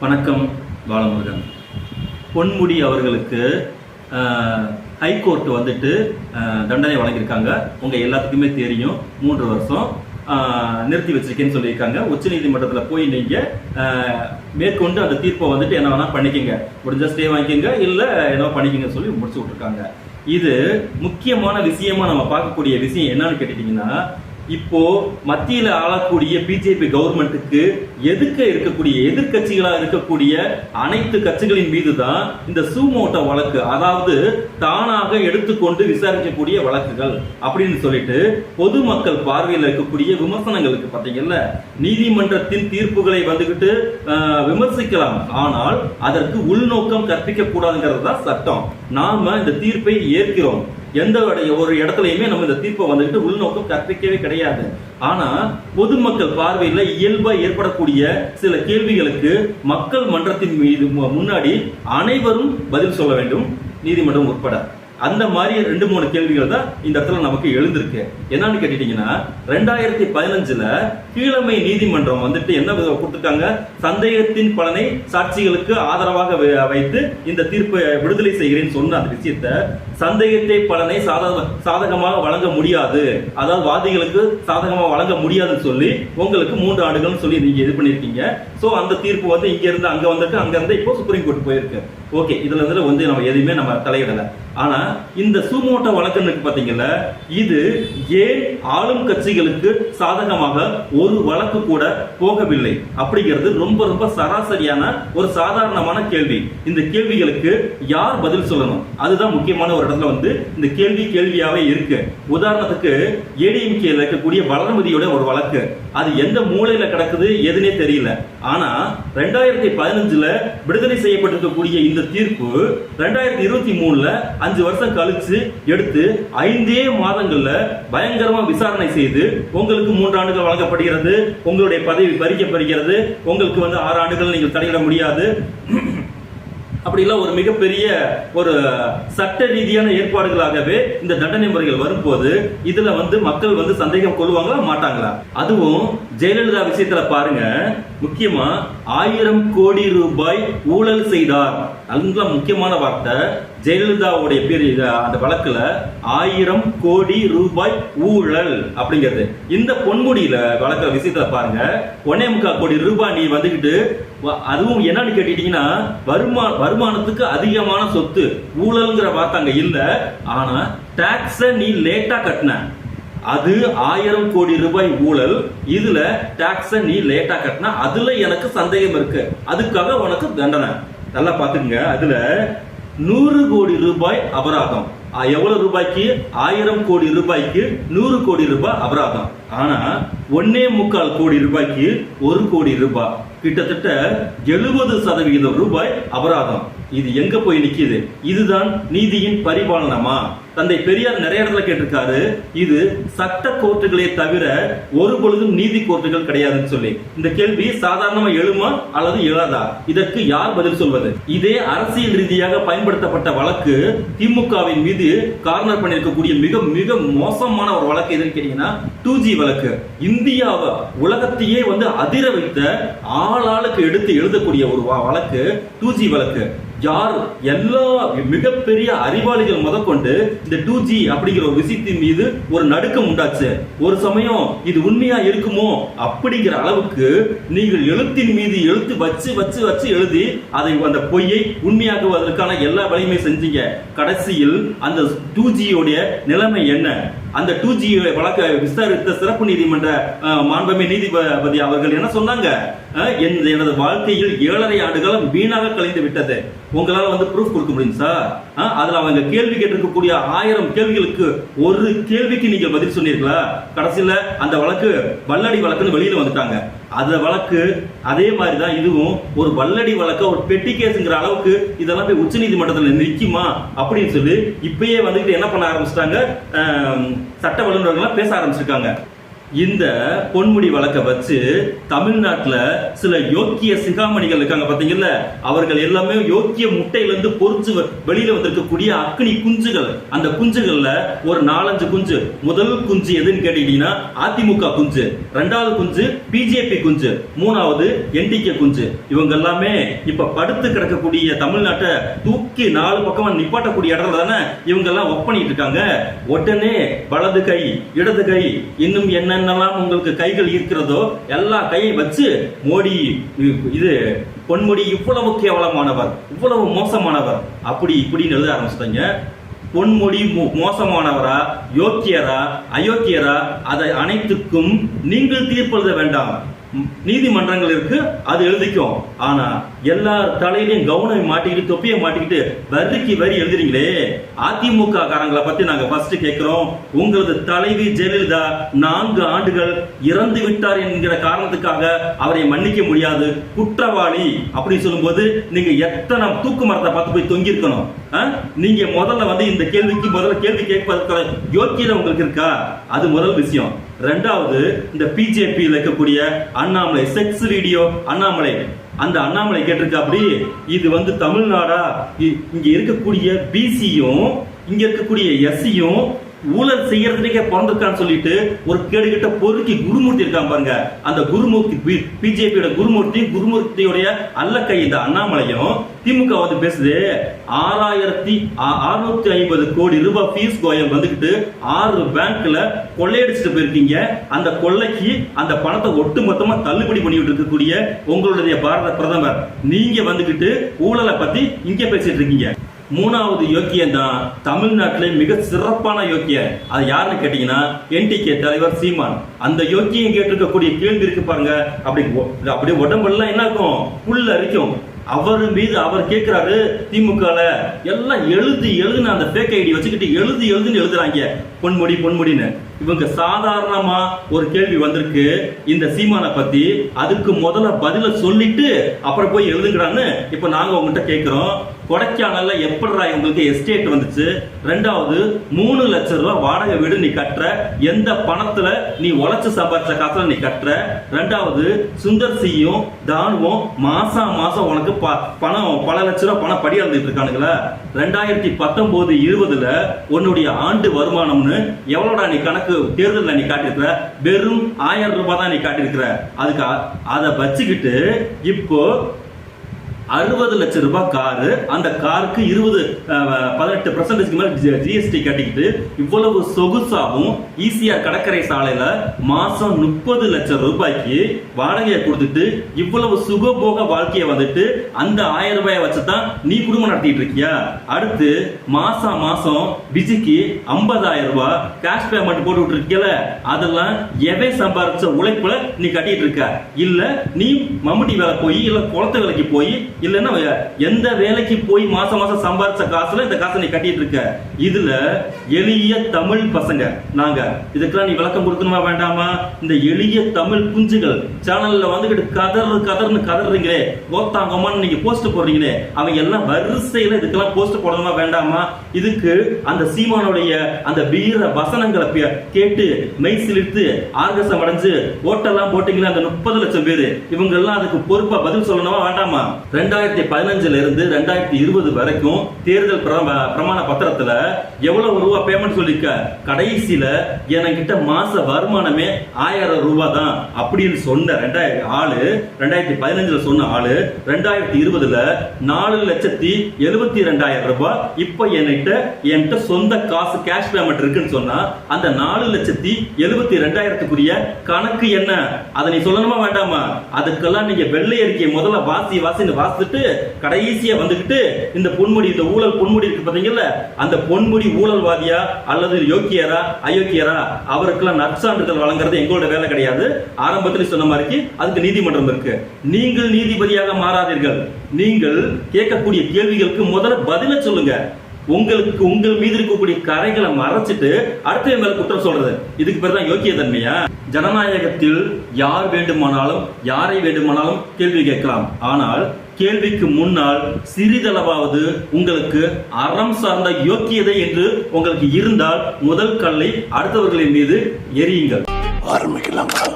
வணக்கம் பாலமுருகன். பொன்முடி அவர்களுக்கு ஹைகோர்ட் வந்துட்டு தண்டனை வழங்கியிருக்காங்க. உங்கள் எல்லாத்துக்குமே தெரியும். மூன்று வருஷம் நிறுத்தி வச்சிருக்கேன்னு சொல்லியிருக்காங்க. உச்சநீதிமன்றத்தில் போய் நீங்கள் மேற்கொண்டு அந்த தீர்ப்பை வந்துட்டு என்ன வேணால் பண்ணிக்கங்க. முடிஞ்ச ஸ்டே வாங்கிக்கோங்க இல்லை என்ன பண்ணிக்கங்க சொல்லி முடிச்சு விட்ருக்காங்க இது முக்கியமான விஷயமா நம்ம பார்க்கக்கூடிய விஷயம் என்னன்னு கேட்டீங்கன்னா இப்போ மத்தியில ஆளக்கூடிய பிஜேபி கவர்மெண்ட்டுக்கு எதிர்க்க இருக்கக்கூடிய எதிர்க்கட்சிகளா இருக்கக்கூடிய அனைத்து கட்சிகளின் மீது தான் இந்த சூமோட்ட வழக்கு அதாவது தானாக எடுத்துக்கொண்டு விசாரிக்கக்கூடிய வழக்குகள் அப்படின்னு சொல்லிட்டு பொதுமக்கள் பார்வையில் இருக்கக்கூடிய விமர்சனங்களுக்கு பார்த்தீங்கல்ல நீதிமன்றத்தின் தீர்ப்புகளை வந்துகிட்டு விமர்சிக்கலாம். ஆனால் அதற்கு உள்நோக்கம் கற்பிக்க கூடாதுங்கிறது தான் சட்டம். நாம இந்த தீர்ப்பை ஏற்கிறோம். எந்த ஒரு இடத்துலையுமே நம்ம இந்த தீர்ப்பை வந்துட்டு உள்நோக்கம் கற்பிக்கவே கிடையாது. ஆனா பொதுமக்கள் பார்வையில் இயல்பா ஏற்படக்கூடிய சில கேள்விகளுக்கு மக்கள் மன்றத்தின் மீது மு- முன்னாடி அனைவரும் பதில் சொல்ல வேண்டும். நீதிமன்றம் உட்பட. அந்த மாதிரி ரெண்டு மூணு கேள்விகள் தான் இந்த இடத்துல நமக்கு எழுந்திருக்கு. என்னன்னு கேட்டுட்டீங்கன்னா ரெண்டாயிரத்தி பதினஞ்சுல கீழமை நீதிமன்றம் வந்துட்டு என்ன கொடுத்துருக்காங்க? சந்தேகத்தின் பலனை சாட்சிகளுக்கு ஆதரவாக வைத்து இந்த தீர்ப்பை விடுதலை செய்கிறேன்னு சொன்ன அந்த விஷயத்த சந்தேகத்தை பலனை சாதக சாதகமாக வழங்க முடியாது. அதாவது வாதிகளுக்கு சாதகமாக வழங்க முடியாதுன்னு சொல்லி உங்களுக்கு மூன்று ஆண்டுகள்னு சொல்லி நீங்க இது பண்ணியிருக்கீங்க. சோ அந்த தீர்ப்பு வந்து இங்க இருந்து அங்க வந்துட்டு அங்க இருந்து இப்போ சுப்ரீம் கோர்ட் போயிருக்கு. ஓகே இதுல இருந்து வந்து நம்ம எதுவுமே நம்ம தலையிடல. ஆனா இந்த சுமோட்டோ வழக்குன்னு பாத்தீங்கல்ல இது ஏன் ஆளும் கட்சிகளுக்கு சாதகமாக ஒரு வழக்கு கூட போகவில்லை? அப்படிங்கிறது ரொம்ப ரொம்ப சராசரியான ஒரு சாதாரணமான கேள்வி. இந்த கேள்விகளுக்கு யார் பதில் சொல்லணும்? அதுதான் முக்கியமான ஒரு இடத்துல வந்து இந்த கேள்வி கேள்வியாவே இருக்கு. உதாரணத்துக்கு ஏடிஎம்கேல இருக்கக்கூடிய வளர்மதியோட ஒரு வழக்கு. அது எந்த மூலையில கிடக்குது எதுனே தெரியல. ஆனா ரெண்டாயிரத்தி பதினஞ்சுல விடுதலை செய்யப்பட்டிருக்கக்கூடிய இந்த தீர்ப்பு ரெண்டாயிரத்தி இருபத்தி மூணுல அஞ்சு வருஷம் கழிச்சு எடுத்து ஐந்தே மாதங்கள்ல பயங்கரமா விசாரணை செய்து உங்களுக்கு மூன்று ஆண்டுகள் வழங்கப்படுகிறது உங்களுடைய பதவி பறிக்கப்படுகிறது உங்களுக்கு வந்து ஆறு ஆண்டுகள் நீங்கள் தடையிட முடியாது. அப்படிலாம் ஒரு மிகப்பெரிய ஒரு சட்ட ரீதியான ஏற்பாடுகளாகவே இந்த தண்டனை முறைகள் வரும்போது இதுல வந்து மக்கள் வந்து சந்தேகம் கொள்வாங்களா மாட்டாங்களா? அதுவும் ஜெயலலிதா விஷயத்துல பாருங்க முக்கியமா ஆயிரம் கோடி ரூபாய் ஊழல் செய்தார். நல்ல முக்கியமான வார்த்தை ஜெயலலிதாவுடைய பேர் அந்த வழக்குல ஆயிரம் கோடி ரூபாய் ஊழல் அப்படிங்கிறது. இந்த பொன்முடியில வழக்க விஷயத்துல பாருங்க ஒன்னே முக்கால் கோடி ரூபாய் நீ வந்துகிட்டு அதுவும் என்னன்னு கேட்டீங்கன்னா வருமா வருமானத்துக்கு அதிகமான சொத்து ஊழல்ங்கிற வார்த்தை அங்கே இல்லை. ஆனா டாக்ஸ நீ லேட்டா கட்டின. அது ஆயிரம் கோடி ரூபாய் ஊழல் இதுல டாக்ஸ நீ லேட்டா கட்டின. அதுல எனக்கு சந்தேகம் இருக்கு. அதுக்காக உனக்கு தண்டனை. நல்லா பாத்துக்கங்க அதுல நூறு கோடி ரூபாய் அபராதம். எவ்வளவு ரூபாய்க்கு? ஆயிரம் கோடி ரூபாய்க்கு நூறு கோடி ரூபாய் அபராதம். ஆனா ஒன்னே முக்கால் கோடி ரூபாய்க்கு ஒரு கோடி ரூபாய். கிட்டத்தட்ட எழுபது சதவிகிதம் ரூபாய் அபராதம். இது எங்க போய் நிக்குது? இதுதான் நீதியின் பரிபாலனமா? தந்தை பெரியார் நிறைய இடத்துல கேட்டிருக்காரு. இது சட்ட கோர்ட்டுகளே தவிர ஒரு பொழுதும் நீதி கோர்ட்டுகள் கிடையாதுன்னு சொல்லி. இந்த கேள்வி சாதாரணமா எழுமா அல்லது எழாதா இதற்கு யார் பதில் சொல்வது? இதே அரசியல் ரீதியாக பயன்படுத்தப்பட்ட வழக்கு திமுகவின் மீது கார்னர் பண்ணியிருக்கக்கூடிய மிக மிக மோசமான ஒரு வழக்கு எதுன்னு கேட்டீங்கன்னா டூ ஜி வழக்கு. இந்தியாவை உலகத்தையே வந்து அதிர வைத்த ஆளாளுக்கு எடுத்து எழுதக்கூடிய ஒரு வழக்கு டூ ஜி வழக்கு. யார்? எல்லா மிகப்பெரிய அறிவாளிகள் முதற்கொண்டு இந்த டூ ஜி அப்படிங்கிற ஒரு விஷயத்தின் மீது ஒரு நடுக்கம் உண்டாச்சு. ஒரு சமயம் இது உண்மையா இருக்குமோ அப்படிங்கிற அளவுக்கு நீங்கள் எழுத்தின் மீது எழுத்து வச்சு வச்சு வச்சு எழுதி அதை அந்த பொய்யை உண்மையாக்குவதற்கான எல்லா வழியுமே செஞ்சீங்க. கடைசியில் அந்த டூ ஜியோடைய நிலைமை என்ன? அந்த டூ ஜி வழக்க விசாரித்த சிறப்பு நீதிமன்ற அஹ், மாண்புமிகு நீதிபதி அவர்கள் என்ன சொன்னாங்க? எனது வாழ்க்கையில் ஏழரை ஆண்டுகளும் வீணாக கலைந்து விட்டது. உங்களால் வந்து ப்ரூஃப் கொடுக்க முடியும் சார் அதில் அவங்க கேள்வி கேட்டிருக்கக்கூடிய ஆயிரம் கேள்விகளுக்கு ஒரு கேள்விக்கு நீங்கள் பதில் சொன்னீர்களா? கடைசியில் அந்த வழக்கு வல்லடி வழக்குன்னு வெளியில் வந்துட்டாங்க. அந்த வழக்கு அதே மாதிரி தான் இதுவும் ஒரு வல்லடி வழக்க ஒரு பெட்டி கேஸுங்கிற அளவுக்கு இதெல்லாம் போய் உச்ச நீதிமன்றத்தில் அப்படின்னு சொல்லி இப்பயே வந்துட்டு என்ன பண்ண ஆரம்பிச்சிட்டாங்க? சட்ட வல்லுநர்கள்லாம் பேச ஆரம்பிச்சிருக்காங்க. இந்த பொன்முடி வழக்க வச்சு தமிழ்நாட்டுல சில யோக்கிய சிகாமணிகள் இருக்காங்க பாத்தீங்கல்ல? அவர்கள் எல்லாமே யோக்கிய முட்டையில இருந்து பொறிச்சு வ- வெளியில வந்திருக்கக்கூடிய அக்னி குஞ்சுகள். அந்த குஞ்சுகள்ல ஒரு நாலஞ்சு குஞ்சு. முதல் குஞ்சு எதுன்னு கேட்டீங்கன்னா அதிமுக குஞ்சு. ரெண்டாவது குஞ்சு பிஜேபி குஞ்சு. மூணாவது என்டிகே குஞ்சு. இவங்க எல்லாமே இப்ப படுத்து கிடக்கக்கூடிய தமிழ்நாட்டை தூக்கி நாலு பக்கமா நிப்பாட்டக்கூடிய இடத்துல தானே இவங்க எல்லாம் ஒர்க் பண்ணிட்டு இருக்காங்க. உடனே வலது கை இடது கை இன்னும் என்ன? என்னென்னலாம் உங்களுக்கு கைகள் இருக்கிறதோ எல்லா கையை வச்சு மோடி இது பொன்முடி இவ்வளவு கேவலமானவர் இவ்வளவு மோசமானவர். அப்படி இப்படின்னு எழுத ஆரம்பிச்சிட்டாங்க. பொன்முடி மோ- மோசமானவரா யோக்கியரா அயோக்கியரா அதை அனைத்துக்கும் நீங்கள் தீர்ப்பெழுத வேண்டாம். நீதிமன்றங்கள் இருக்கு அது எழுதிக்கும். ஆனா எல்லா தலையிலையும் கவுனம் மாட்டிக்கிட்டு தொப்பியை மாட்டிக்கிட்டு வரிக்கு வரி எழுதுறீங்களே. அதிமுக காரங்களை பத்தி நாங்க ஃபர்ஸ்ட் கேட்கிறோம் உங்களது தலைவி ஜெயலலிதா நான்கு ஆண்டுகள் இறந்து விட்டார் என்கிற காரணத்துக்காக அவரை மன்னிக்க முடியாது. குற்றவாளி அப்படின்னு சொல்லும்போது நீங்க எத்தனை தூக்கு மரத்தை பார்த்து போய் தொங்கி இருக்கணும் நீங்க முதல்ல வந்து இந்த கேள்விக்கு முதல்ல கேள்வி கேட்பதற்கான யோக்கியம் உங்களுக்கு இருக்கா? அது முதல் விஷயம். ரெண்டாவது இந்த பிஜேபியில் இருக்கக்கூடிய அண்ணாமலை செக்ஸ் வீடியோ அண்ணாமலை. அந்த அண்ணாமலை கேட்டிருக்கா அப்படி இது வந்து தமிழ்நாடா இ- இங்க இருக்கக்கூடிய பிசியும் இங்க இருக்கக்கூடிய எஸ்சியும் ஊழல் செய்யறதுக்கே பிறந்திருக்கான்னு சொல்லிட்டு ஒரு கேடுகிட்ட பொறுக்கி குருமூர்த்தி இருக்கான் பாருங்க. அந்த குருமூர்த்தி பிஜேபியோட குருமூர்த்தி குருமூர்த்தியுடைய அல்லக்கை இந்த அண்ணாமலையும். திமுக வந்து பேசுது ஆறாயிரத்தி அறுநூத்தி ஐம்பது கோடி ரூபாய் பீஸ் கோயம் வந்துகிட்டு ஆறு பேங்க்ல கொள்ளையடிச்சுட்டு போயிருக்கீங்க. அந்த கொள்ளைக்கு அந்த பணத்தை ஒட்டு மொத்தமா தள்ளுபடி பண்ணிட்டு இருக்கக்கூடிய உங்களுடைய பாரத பிரதமர். நீங்க வந்துகிட்டு ஊழலை பத்தி இங்க பேசிட்டு இருக்கீங்க. மூணாவது யோக்கியம் தான் தமிழ்நாட்டிலே மிக சிறப்பான யோக்கியம் அது யாருன்னு கேட்டீங்கன்னா என்டிகே தலைவர் சீமான். அந்த யோக்கியம் கேட்டிருக்கக்கூடிய கேள்வி இருக்கு பாருங்க. அப்படி ஒ- அப்படியே உடம்பெல்லாம் என்ன இருக்கும்? புல் அரிக்கும். அவர் மீது அவர் கேட்கிறாரு திமுகல எல்லாம் எழுதி எழுதுன அந்த ஃபேக் ஐடி வச்சுக்கிட்டு எழுதி எழுதுன்னு எழுதுறாங்க. பொன்முடி பொன்முடின்னு. இவங்க சாதாரணமா ஒரு கேள்வி வந்திருக்கு. இந்த சீமானை பத்தி அதுக்கு முதல்ல பதில சொல்லிட்டு அப்புறம் போய் எழுதுங்கடான்னு இப்ப நாங்க உங்ககிட்ட கேட்கிறோம் கொடைக்கானல்ல எப்படிரா உங்களுக்கு எஸ்டேட் வந்துச்சு? ரெண்டாவது மூணு லட்சம் ரூபாய் வாடகை வீடு நீ கட்டுற. எந்த பணத்துல நீ உழைச்சு சம்பாதிச்ச காசுல நீ கட்டுற? ரெண்டாவது சுந்தர் சியும் தானுவும் மாசம் மாசம் உனக்கு ப- பணம் பல லட்ச ரூபாய் பணம் படி இருந்துட்டு இருக்கானுங்களா. ரெண்டாயிரத்தி பத்தொன்பது இருபதுல உன்னுடைய ஆண்டு வருமானம்னு எவ்வளோடா நீ கணக்கு தேர்தலில் நீ காட்டியிருக்கிற வெறும் ஆயிரம் ரூபாய் தான் நீ காட்டியிருக்கிற. அதுக்கு அதை வச்சுக்கிட்டு இப்போ அறுபது லட்சம் ரூபாய் காரு. அந்த காருக்கு இருபது பதினெட்டு பர்சன்டேஜ்க்கு மேலே ஜிஎஸ்டி கட்டிக்கிட்டு இவ்வளவு சொகுசாகவும் ஈஸியாக கடற்கரை சாலையில் மாதம் முப்பது லட்சம் ரூபாய்க்கு வாடகையை கொடுத்துட்டு இவ்வளவு சுகபோக வாழ்க்கையை வந்துட்டு அந்த ஆயிரம் ரூபாயை வச்சு தான் நீ குடும்பம் நடத்திட்டு இருக்கியா? அடுத்து மாசம் மாசம் விஜிக்கு ஐம்பதாயிரம் ரூபாய் கேஷ் பேமெண்ட் போட்டு விட்டுருக்கல. அதெல்லாம் எவை சம்பாரிச்ச உழைப்புல நீ கட்டிட்டு இருக்க? இல்ல நீ மம்முட்டி வேலை போய் இல்ல குளத்து வேலைக்கு போய் இல்லைன்னா எந்த வேலைக்கு போய் மாசம் மாசம் சம்பாதிச்ச காசுல இந்த காசை நீ கட்டிட்டு இருக்க? இதுல எளிய தமிழ் பசங்க நாங்க. இதுக்கெல்லாம் நீ விளக்கம் கொடுக்கணுமா வேண்டாமா? இந்த எளிய தமிழ் குஞ்சுகள் சேனல்ல வந்துகிட்டு கதறு கதர்னு கதறீங்களே. கோத்தாங்கம்மான்னு நீங்க போஸ்ட் போடுறீங்களே. அவங்க எல்லாம் வரிசையில இதுக்கெல்லாம் போஸ்ட் போடணுமா வேண்டாமா? இதுக்கு அந்த சீமானுடைய அந்த வீர வசனங்களை கேட்டு மெய் சிலிர்த்து ஆர்கசம் அடைஞ்சு ஓட்டெல்லாம் போட்டீங்களா அந்த முப்பது லட்சம் பேரு. இவங்க எல்லாம் அதுக்கு பொறுப்பா பதில் சொல்லணுமா வேண்டாமா? ரெண்டாயிரத்தி பதினஞ்சுல இருந்து ரெண்டாயிரத்தி இருபது வரைக்கும் தேர்தல் பிரமாண பத்திரத்துல எவ்வளவு ரூபா பேமெண்ட் சொல்லிக்க கடைசியில என்கிட்ட மாச வருமானமே ஆயிரம் ரூபாய் தான் அப்படின்னு சொன்ன ரெண்டாயிரம் ஆளு ரெண்டாயிரத்தி பதினஞ்சுல சொன்ன ஆளு ரெண்டாயிரத்தி இருபதுல நாலு லட்சத்தி எழுபத்தி ரெண்டாயிரம் ரூபாய் இப்ப என்கிட்ட என்கிட்ட சொந்த காசு கேஷ் பேமெண்ட் இருக்குன்னு சொன்னா அந்த நாலு லட்சத்தி எழுபத்தி ரெண்டாயிரத்துக்குரிய கணக்கு என்ன? அதை நீ சொல்லணுமா வேண்டாமா? அதுக்கெல்லாம் நீங்க வெள்ளை அறிக்கையை முதல்ல வாசி வாசின்னு பார்த்துட்டு கடைசியா வந்துகிட்டு இந்த பொன்முடி இந்த ஊழல் பொன்முடி இருக்கு பார்த்தீங்கல்ல அந்த பொன்முடி ஊழல்வாதியா அல்லது யோக்கியரா அயோக்கியரா? அவருக்கெல்லாம் நற்சான்றிதழ் வழங்குறது எங்களோட வேலை கிடையாது. ஆரம்பத்தில் சொன்ன மாதிரிக்கு அதுக்கு நீதிமன்றம் இருக்கு. நீங்கள் நீதிபதியாக மாறாதீர்கள். நீங்கள் கேட்கக்கூடிய கேள்விகளுக்கு முதல்ல பதில சொல்லுங்க. உங்களுக்கு உங்கள் மீது இருக்கக்கூடிய கரைகளை மறைச்சிட்டு அடுத்த மேல குற்றம் சொல்றது. இதுக்கு பேர் தான் யோக்கிய தன்மையா ஜனநாயகத்தில் யார் வேண்டுமானாலும் யாரை வேண்டுமானாலும் கேள்வி கேட்கலாம். ஆனால் கேள்விக்கு முன்னால் சிறிதளவாவது உங்களுக்கு அறம் சார்ந்த யோக்கியதை என்று உங்களுக்கு இருந்தால் முதல் கல்லை அடுத்தவர்களின் மீது எரியுங்கள் ஆரம்பிக்கலாங்களா